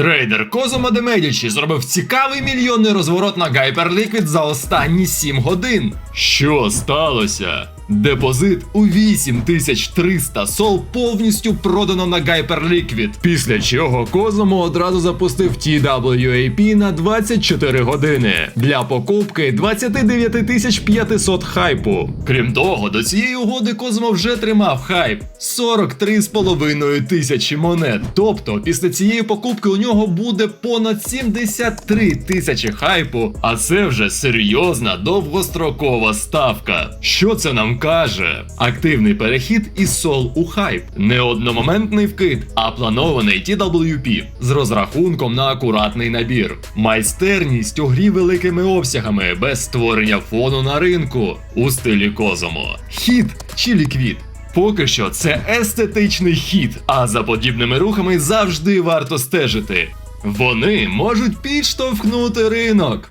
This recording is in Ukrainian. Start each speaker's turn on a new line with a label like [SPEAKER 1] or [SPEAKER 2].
[SPEAKER 1] Трейдер Козума де Медічі зробив цікавий мільйонний розворот на Гайпер Ліквід за останні 7 годин. Що сталося? Депозит у 8300 сол повністю продано на Hyperliquid, після чого Козомо одразу запустив TWAP на 24 години для покупки 29 500 хайпу. Крім того, до цієї угоди Козомо вже тримав хайп 43,5 тисячі монет. Тобто, після цієї покупки у нього буде понад 73 тисячі хайпу, а це вже серйозна довгострокова ставка. Що це нам каже? Активний перехід із сол у хайп, не одномоментний вкид, а планований TWP з розрахунком на акуратний набір, майстерність у грі великими обсягами без створення фону на ринку у стилі Козомо. Хід чи ліквід? Поки що це естетичний хід, а за подібними рухами завжди варто стежити. Вони можуть підштовхнути ринок.